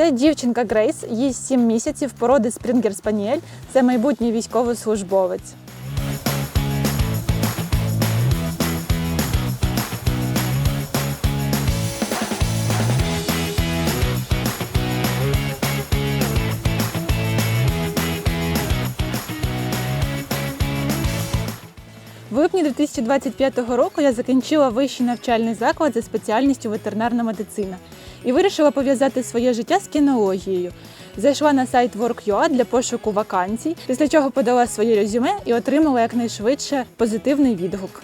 Це дівчинка Грейс, їй 7 місяців, породи Спрінгер Спаніель. Це майбутній військовослужбовець. В липні 2025 року я закінчила вищий навчальний заклад за спеціальністю ветеринарна медицина і вирішила пов'язати своє життя з кінологією. Зайшла на сайт Work.ua для пошуку вакансій, після чого подала своє резюме і отримала якнайшвидше позитивний відгук.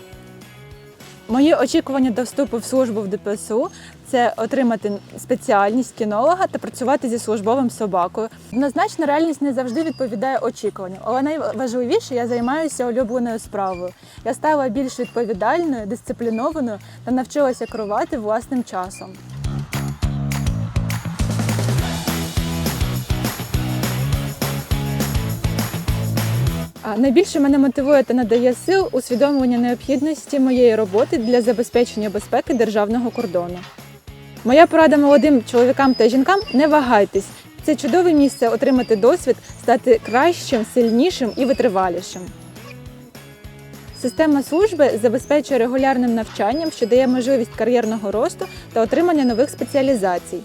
Мої очікування до вступу в службу в ДПСУ це отримати спеціальність кінолога та працювати зі службовим собакою. Однозначно, реальність не завжди відповідає очікуванням, але найважливіше я займаюся улюбленою справою. Я стала більш відповідальною, дисциплінованою та навчилася керувати власним часом. Найбільше мене мотивує та надає сил усвідомлення необхідності моєї роботи для забезпечення безпеки державного кордону. Моя порада молодим чоловікам та жінкам не вагайтесь. Це чудове місце отримати досвід, стати кращим, сильнішим і витривалішим. Система служби забезпечує регулярним навчанням, що дає можливість кар'єрного росту та отримання нових спеціалізацій.